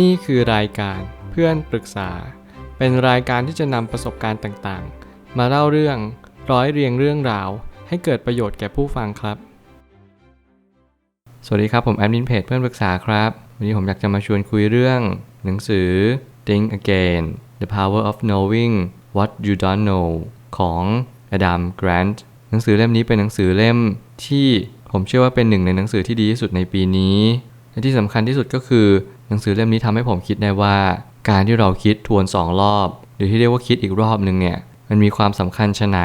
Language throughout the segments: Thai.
นี่คือรายการเพื่อนปรึกษา เป็นรายการที่จะนำประสบการณ์ต่างๆ มาเล่าเรื่องร้อยเรียงเรื่องราว ให้เกิดประโยชน์แก่ผู้ฟังครับ สวัสดีครับผมแอดมินเพจเพื่อนปรึกษาครับ วันนี้ผมอยากจะมาชวนคุยเรื่อง หนังสือ Think Again The Power of Knowing What You Don't Know ของอดัมแกรนต์หนังสือเล่มนี้เป็นหนังสือเล่มที่ผมเชื่อว่าเป็นหนึ่งในหนังสือที่ดีที่สุดในปีนี้และที่สำคัญที่สุดก็คือ นังสือเล่มนี้ทำให้ผมคิดได้ว่า การที่เราคิดทวนสองรอบ หรือที่เรียกว่าคิดอีกรอบหนึ่งเนี่ยมันมีความสำคัญชะไหน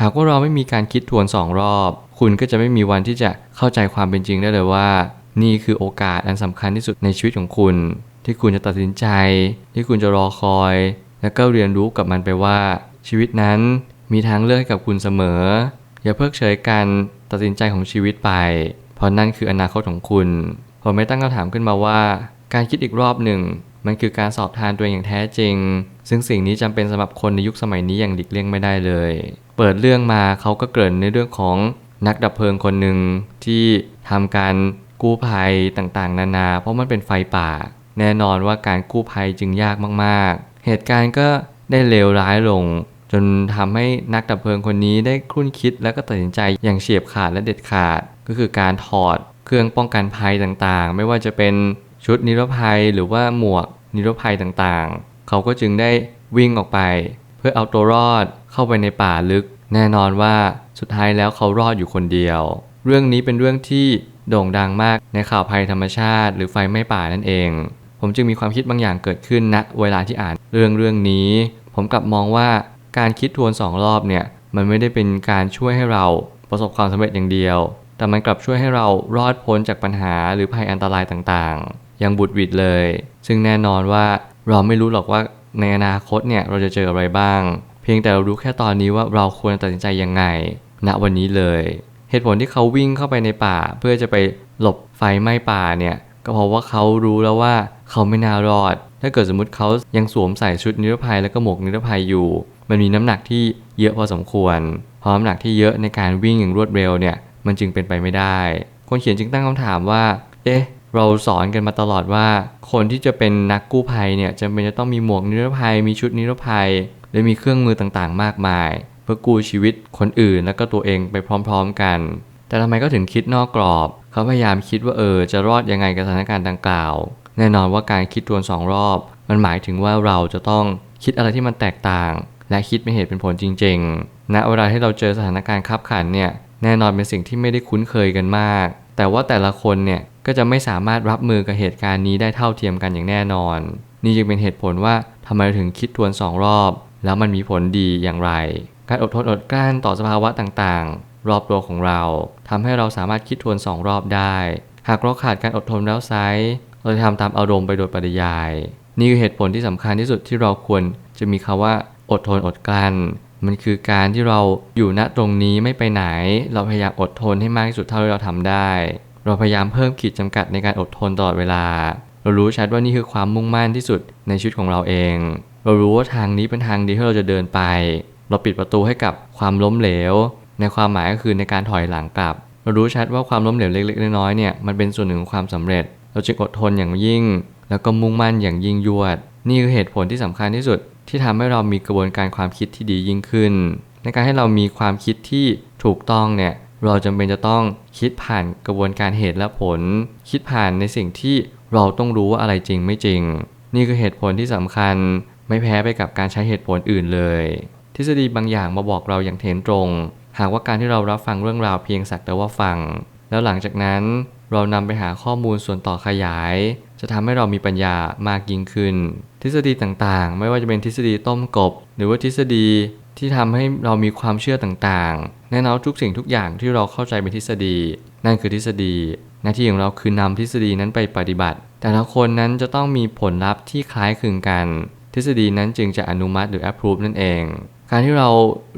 หากว่าเราไม่มีการคิดทวนสองรอบ คุณก็จะไม่มีวันที่จะเข้าใจความเป็นจริงได้เลยว่า นี่คือโอกาสอันสำคัญที่สุดในชีวิตของคุณ ที่คุณจะตัดสินใจ ที่คุณจะรอคอย แล้วก็เรียนรู้กับมันไปว่า ชีวิตนั้นมีทางเลือกให้กับคุณเสมอ อย่าเพิกเฉยการตัดสินใจของชีวิตไป เพราะนั่นคืออนาคตของคุณ ผมไม่ตั้งคำถามขึ้นมาว่า การคิดอีกรอบหนึ่ง มันคือการสอบทานตัวเองอย่างแท้จริง ซึ่งสิ่งนี้จำเป็นสำหรับคนในยุคสมัยนี้อย่างหลีกเลี่ยงไม่ได้เลย เปิดเรื่องมาเขาก็เกริ่นในเรื่องของนักดับเพลิงคนหนึ่งที่ทำการกู้ภัยต่างๆ นานา เพราะมันเป็นไฟป่า แน่นอนว่าการกู้ภัยจึงยากมากๆ เหตุการณ์ก็ได้เลวร้ายลง จนทำให้นักดับเพลิงคนนี้ได้ครุ่นคิดและก็ตัดสินใจอย่างเฉียบขาดและเด็ดขาด ก็คือการถอดเครื่องป้องกันภัยต่างๆ ไม่ว่าจะเป็น ชุดนิรภัยหรือว่าหมวกนิรภัยต่างๆ เขาก็จึงได้วิ่งออกไป เพื่อเอาตัวรอดเข้าไปในป่าลึก แน่นอนว่าสุดท้ายแล้วเขารอดอยู่คนเดียว เรื่องนี้เป็นเรื่องที่โด่งดังมากในข่าวภัยธรรมชาติ หรือไฟไหม้ป่านั่นเอง ผมจึงมีความคิดบางอย่างเกิดขึ้นณเวลาที่อ่านเรื่องเรื่องนี้ ผมกลับมองว่าการคิดทวนสองรอบเนี่ยมันไม่ได้เป็นการช่วยให้เราประสบความสำเร็จอย่างเดียว แต่มันกลับช่วยให้เรารอดพ้นจากปัญหาหรือภัยอันตรายต่างๆ ย่างบุดวิดเลย ซึ่งแน่นอนว่าเราไม่รู้หรอกว่าในอนาคตเนี่ยเราจะเจออะไรบ้าง เพียงแต่เรารู้แค่ตอนนี้ว่าเราควรตัดสินใจยังไง ณวันนี้เลย เหตุผลที่เขาวิ่งเข้าไปในป่า เพื่อจะไปหลบไฟไหม้ป่าเนี่ยก็เพราะว่าเขารู้แล้วว่าเขาไม่น่ารอด ถ้าเกิดสมมติเขายังสวมใส่ชุดนิรภัยแล้วก็หมวกนิรภัยอยู่ มันมีน้ำหนักที่เยอะพอสมควรพอน้ำหนักที่เยอะในการวิ่งอย่างรวดเร็วเนี่ยมันจึงเป็นไปไม่ได้ คนเขียนจึงตั้งคำถามว่า เอ๊ะ เราสอนกันมาตลอดว่า คนที่จะเป็นนักกู้ภัยเนี่ยจำเป็นจะต้องมีหมวกนิรภัย มีชุดนิรภัย และมีเครื่องมือต่างๆ มากมาย เพื่อกู้ชีวิตคนอื่นแล้วก็ตัวเองไปพร้อมๆกัน แต่ทำไมก็ถึงคิดนอกกรอบ เขาพยายามคิดว่าเออจะรอดยังไงกับสถานการณ์ดังกล่าว แน่นอนว่าการคิดทวนสองรอบ มันหมายถึงว่าเราจะต้องคิดอะไรที่มันแตกต่าง และคิดเป็นเหตุเป็นผลจริงๆณเวลาที่เราเจอสถานการณ์ขับขันเนี่ยแน่นอนเป็นสิ่งที่ไม่ได้คุ้นเคยกันมาก แต่ว่าแต่ละคนเนี่ย ก็จะไม่สามารถรับมือกับเหตุการณ์นี้ได้เท่าเทียมกันอย่างแน่นอน นี่จึงเป็นเหตุผลว่าทำไมถึงคิดทวนสองรอบ แล้วมันมีผลดีอย่างไร การอดทนอดกลั้นต่อสภาวะต่างๆ รอบตัวของเราทำให้เราสามารถคิดทวนสองรอบได้ หากเราขาดการอดทนแล้วไซเราจะทำตามอารมณ์ไปโดยปริยาย นี่คือเหตุผลที่สำคัญที่สุดที่เราควรจะมีคาว่าอดทนอดกลั้นมันคือการที่เราอยู่ณตรงนี้ไม่ไปไหน เราพยายามอดทนให้มากที่สุดเท่าที่เราทำได้ เราพยายามเพิ่มขีดจำกัดในการอดทนตลอดเวลา เรารู้ชัดว่านี่คือความมุ่งมั่นที่สุดในชีวิตของเราเอง เรารู้ว่าทางนี้เป็นทางดีที่เราจะเดินไป เราปิดประตูให้กับความล้มเหลว ในความหมายก็คือในการถอยหลังกลับ เรารู้ชัดว่าความล้มเหลวเล็กๆน้อยๆเนี่ยมันเป็นส่วนหนึ่งของความสำเร็จ เราจึงอดทนอย่างยิ่ง แล้วก็มุ่งมั่นอย่างยิ่งยวด นี่คือเหตุผลที่สำคัญที่สุดที่ทำให้เรามีกระบวนการความคิดที่ดียิ่งขึ้น ในการให้เรามีความคิดที่ถูกต้องเนี่ย เราจำเป็นจะต้องคิดผ่านกระบวนการเหตุและผล คิดผ่านในสิ่งที่เราต้องรู้ว่าอะไรจริงไม่จริง นี่คือเหตุผลที่สำคัญไม่แพ้ไปกับการใช้เหตุผลอื่นเลย ทฤษฎีบางอย่างมาบอกเราอย่างเทนตรง หากว่าการที่เรารับฟังเรื่องราวเพียงสักแต่ว่าฟัง แล้วหลังจากนั้นเรานำไปหาข้อมูลส่วนต่อขยาย จะทำให้เรามีปัญญามากยิ่งขึ้น ทฤษฎีต่างๆ ไม่ว่าจะเป็นทฤษฎีต้มกบ หรือว่าทฤษฎี ที่ทำให้เรามีความเชื่อต่างๆ แน่นอนทุกสิ่งทุกอย่างที่เราเข้าใจเป็นทฤษฎี นั่นคือทฤษฎี หน้าที่ของเราคือนำทฤษฎีนั้นไปปฏิบัติ แต่ละคนนั้นจะต้องมีผลลัพธ์ที่คล้ายคลึงกัน ทฤษฎีนั้นจึงจะอนุมัติหรือ approve นั่นเอง การที่เรา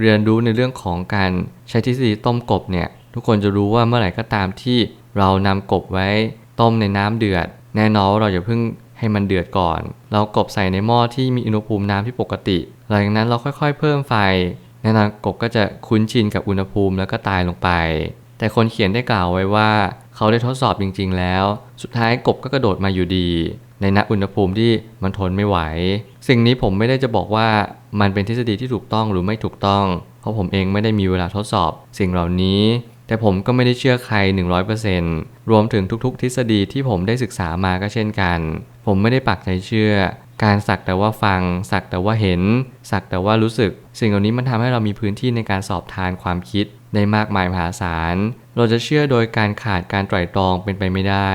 เรียนรู้ในเรื่องของการใช้ทฤษฎีต้มกบเนี่ยทุกคนจะรู้ว่าเมื่อไหร่ก็ตามที่เรานำกบไว้ต้มในน้ำเดือด แน่นอนเราอย่าเพิ่ง ให้มันเดือดก่อน เรากบใส่ในหม้อที่มีอุณหภูมิน้ำที่ปกติ หลังจากนั้นเราค่อยๆ เพิ่มไฟแน่นอนกบก็จะคุ้นชินกับอุณหภูมิแล้วก็ตายลงไป แต่คนเขียนได้กล่าวไว้ว่า เขาได้ทดสอบจริง ๆ แล้ว สุดท้ายกบก็กระโดดมาอยู่ดี ในณอุณหภูมิที่มันทนไม่ไหว สิ่งนี้ผมไม่ได้จะบอกว่ามันเป็นทฤษฎีที่ถูกต้องหรือไม่ถูกต้อง เพราะผมเองไม่ได้มีเวลาทดสอบ สิ่งเหล่านี้ แต่ผมก็ไม่ได้เชื่อใคร 100%รวมถึงทุกๆ ทฤษฎีที่ผมได้ศึกษามาก็เช่นกัน ผมไม่ได้ปักใจเชื่อ การสักแต่ว่าฟัง สักแต่ว่าเห็น สักแต่ว่ารู้สึก สิ่งเหล่านี้มันทำให้เรามีพื้นที่ในการสอบทานความคิดได้มากมายมหาศาล เราจะเชื่อโดยการขาดการไตร่ตรองเป็นไปไม่ได้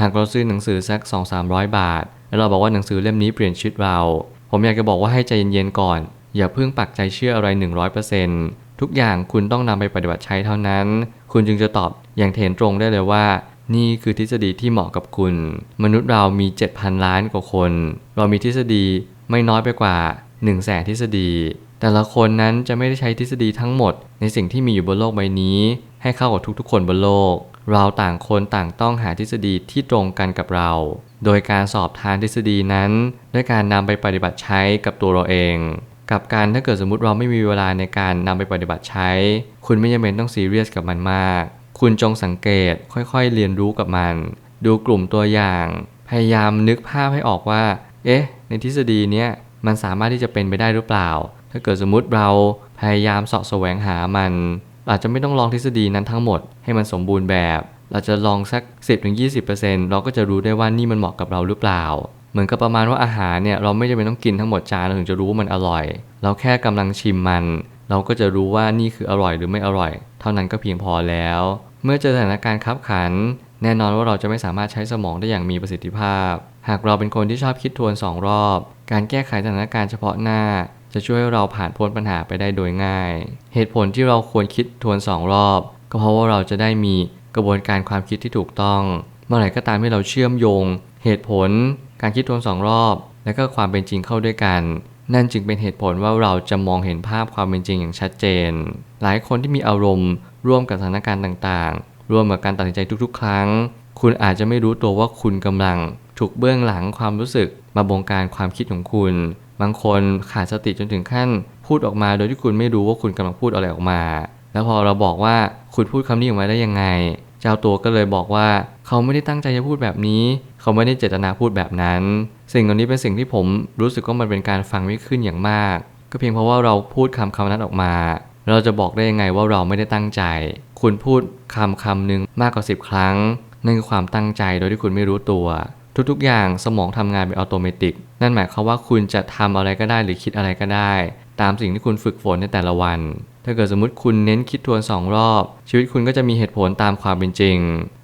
หากเราซื้อหนังสือสัก 2-300 บาท แล้วเราบอกว่าหนังสือเล่มนี้เปลี่ยนชีวิตเรา ผมอยากจะบอกว่าให้ใจเย็นๆก่อน อย่าเพิ่งปักใจเชื่ออะไร 100% ทุกอย่างคุณต้องนำไปปฏิบัติใช้เท่านั้น คุณจึงจะตอบอย่างเถนตรงได้เลยว่า นี่คือทฤษฎีที่เหมาะกับคุณ มนุษย์เรามี 7,000 ล้านกว่าคน เรามีทฤษฎีไม่น้อยไปกว่า1 0 0 0 0แสนทฤษฎี แต่ละคนนั้นจะไม่ได้ใช้ทฤษฎีทั้งหมด ในสิ่งที่มีอยู่บนโลกใบนี้ ให้เข้ากับทุกๆ คนบนโลก เราต่างคนต่างต้องหาทฤษฎีที่ตรงกันกับเรา โดยการสอบทานทฤษฎีนั้น ด้วยการนำไปปฏิบัติใช้กับตัวเราเอง กับการถ้าเกิดสมมติเราไม่มีเวลาในการนำไปปฏิบัติใช้ คุณไม่จำเป็นต้องซีเรียสกับมันมาก คุณจงสังเกตค่อยๆ เรียนรู้กับมัน ดูกลุ่มตัวอย่าง พยายามนึกภาพให้ออกว่า เอ๊ะ ในทฤษฎีเนี้ยมันสามารถที่จะเป็นไปได้หรือเปล่า ถ้าเกิดสมมติเราพยายามเสาะแสวงหามัน อาจจะไม่ต้องลองทฤษฎีนั้นทั้งหมดให้มันสมบูรณ์แบบ เราจะลองสัก 10-20%เราก็จะรู้ได้ว่านี่มันเหมาะกับเราหรือเปล่า เหมือนกับประมาณว่าอาหารเนี่ยเราไม่จำเป็นต้องกินทั้งหมดจานเราถึงจะรู้ว่ามันอร่อย เราแค่กำลังชิมมัน เราก็จะรู้ว่านี่คืออร่อยหรือไม่อร่อย เท่านั้นก็เพียงพอแล้ว เมื่อเจอสถานการณ์คับขัน แน่นอนว่าเราจะไม่สามารถใช้สมองได้อย่างมีประสิทธิภาพ หากเราเป็นคนที่ชอบคิดทวนสองรอบ การแก้ไขสถานการณ์เฉพาะหน้า จะช่วยให้เราผ่านพ้นปัญหาไปได้โดยง่าย เหตุผลที่เราควรคิดทวนสองรอบ ก็เพราะว่าเราจะได้มีกระบวนการความคิดที่ถูกต้อง เมื่อไหร่ก็ตามที่เราเชื่อมโยง เหตุผล การคิดทวนสองรอบ และก็ความเป็นจริงเข้าด้วยกัน นั่นจึงเป็นเหตุผลว่าเราจะมองเห็นภาพความเป็นจริงอย่างชัดเจน หลายคนที่มีอารมณ์ร่วมกับสถานการณ์ต่างๆ ร่วมกับการตัดสินใจทุกๆ ครั้ง คุณอาจจะไม่รู้ตัวว่าคุณกำลังถูกเบื้องหลังความรู้สึกมาบงการความคิดของคุณ บางคนขาดสติจนถึงขั้น พูดออกมาโดยที่คุณไม่รู้ว่าคุณกำลังพูดอะไรออกมา แล้วพอเราบอกว่าคุณพูดคำนี้ออกมาได้ยังไง เจ้าตัวก็เลยบอกว่าเขาไม่ได้ตั้งใจจะพูดแบบนี้ เขาไม่ได้เจตนาพูดแบบนั้น สิ่งเหล่านี้เป็นสิ่งที่ผมรู้สึกว่ามันเป็นการฟังไม่ขึ้นอย่างมาก ก็เพียงเพราะว่าเราพูดคำคำนั้นออกมา เราจะบอกได้ยังไงว่าเราไม่ได้ตั้งใจ คุณพูดคำคำหนึ่งมากกว่า10ครั้งนั่นคือความตั้งใจโดยที่คุณไม่รู้ตัว ทุกๆ อย่างสมองทำงานเป็นอัตโนมัตินั่นหมายความว่าคุณจะทำอะไรก็ได้หรือคิดอะไรก็ได้ ตามสิ่งที่คุณฝึกฝนในแต่ละวัน ถ้าเกิดสมมติคุณเน้นคิดทวนสองรอบ ชีวิตคุณก็จะมีเหตุผลตามความเป็นจริง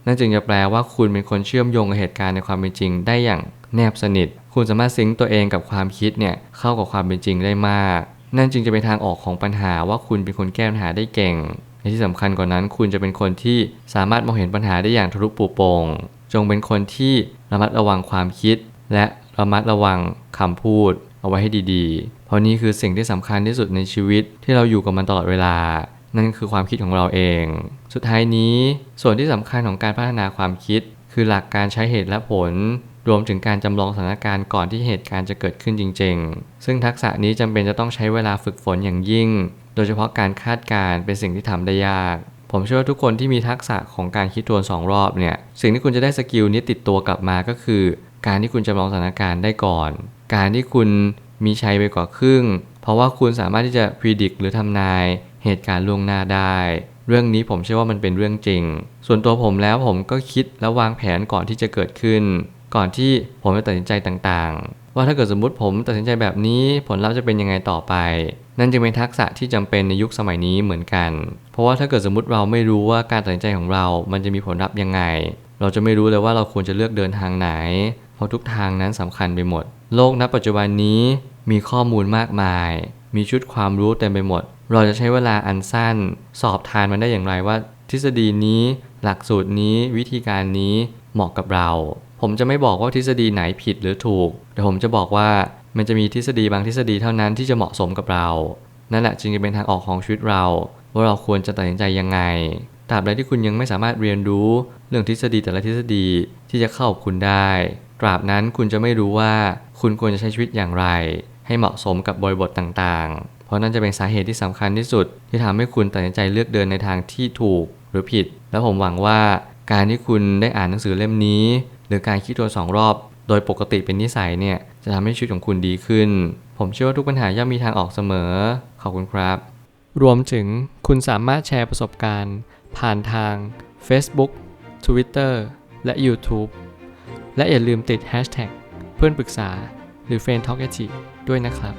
นั่นจึงจะแปลว่าคุณเป็นคนเชื่อมโยงกับเหตุการณ์ในความเป็นจริง ได้อย่างแนบสนิท คุณสามารถซิงก์ตัวเองกับความคิดเนี่ยเข้ากับความเป็นจริงได้มาก นั่นจึงจะเป็นทางออกของปัญหาว่าคุณเป็นคนแก้ปัญหาได้เก่งและที่สำคัญกว่านั้นคุณจะเป็นคนที่สามารถมองเห็นปัญหาได้อย่างทะลุปูโปร่งจงเป็นคนที่ระมัดระวังความคิด และระมัดระวังคำพูด เอาไว้ให้ดีๆ เพราะนี่คือสิ่งที่สำคัญที่สุดในชีวิตที่เราอยู่กับมันตลอดเวลา นั่นคือความคิดของเราเอง สุดท้ายนี้ส่วนที่สำคัญของการพัฒนาความคิด คือหลักการใช้เหตุและผล รวมถึงการจำลองสถานการณ์ก่อนที่เหตุการณ์จะเกิดขึ้นจริง ๆ ซึ่งทักษะนี้จำเป็นจะต้องใช้เวลาฝึกฝนอย่างยิ่ง โดยเฉพาะการคาดการณ์เป็นสิ่งที่ทำได้ยากผมเชื่อว่าทุกคนที่มีทักษะของการคิดทวนสองรอบเนี่ย สิ่งที่คุณจะได้สกิลนี้ติดตัวกลับมาก็คือ การที่คุณจำลองสถานการณ์ได้ก่อน การที่คุณมีชัยไปกว่าครึ่ง เพราะว่าคุณสามารถที่จะพิจิตรหรือทำนายเหตุการณ์ล่วงหน้าได้ เรื่องนี้ผมเชื่อว่ามันเป็นเรื่องจริง ส่วนตัวผมแล้วผมก็คิดและวางแผนก่อนที่จะเกิดขึ้น ก่อนที่ผมจะตัดสินใจต่างๆ ว่าถ้าเกิดสมมุติผมตัดสินใจแบบนี้ผลลัพธ์จะเป็นยังไงต่อไป นั่นจึงเป็นทักษะที่จำเป็นในยุคสมัยนี้เหมือนกัน เพราะว่าถ้าเกิดสมมติเราไม่รู้ว่าการตัดสินใจของเรา มันจะมีผลลัพธ์ยังไง เราจะไม่รู้เลยว่าเราควรจะเลือกเดินทางไหน เพราะทุกทางนั้นสำคัญไปหมด โลกณปัจจุบันนี้มีข้อมูลมากมาย มีชุดความรู้เต็มไปหมด เราจะใช้เวลาอันสั้น สอบทานมันได้อย่างไรว่า ทฤษฎีนี้ หลักสูตรนี้วิธีการนี้เหมาะกับเรา ผมจะไม่บอกว่าทฤษฎีไหนผิดหรือถูก แต่ผมจะบอกว่ามันจะมีทฤษฎีบางทฤษฎีเท่านั้นที่จะเหมาะสมกับเรา นั่นแหละจึงจะเป็นทางออกของชีวิตเรา ว่าเราควรจะตัดสินใจยังไงตราบใดที่คุณยังไม่สามารถเรียนรู้เรื่องทฤษฎีแต่ละทฤษฎีที่จะเข้ากับคุณได้ ราบนั้นคุณจะไม่รู้ว่าคุณควรจะใช้ชีวิตอย่างไร ให้เหมาะสมกับบริบทต่างๆ เพราะนั่นจะเป็นสาเหตุที่สำคัญที่สุด ที่ทำให้คุณตัดสินใจเลือกเดินในทางที่ถูกหรือผิด และผมหวังว่าการที่คุณได้อ่านหนังสือเล่มนี้ หรือการคิดทวนสองรอบ โดยปกติเป็นนิสัยเนี่ยจะทำให้ชีวิตของคุณดีขึ้น ผมเชื่อว่าทุกปัญหาย่อมมีทางออกเสมอ ขอบคุณครับ รวมถึงคุณสามารถแชร์ประสบการณ์ ผ่านทาง Facebook Twitter และ YouTube และอย่าลืมติด hashtag เพื่อนปรึกษาหรือ f r ร e n d Talk a ด้วยนะครับ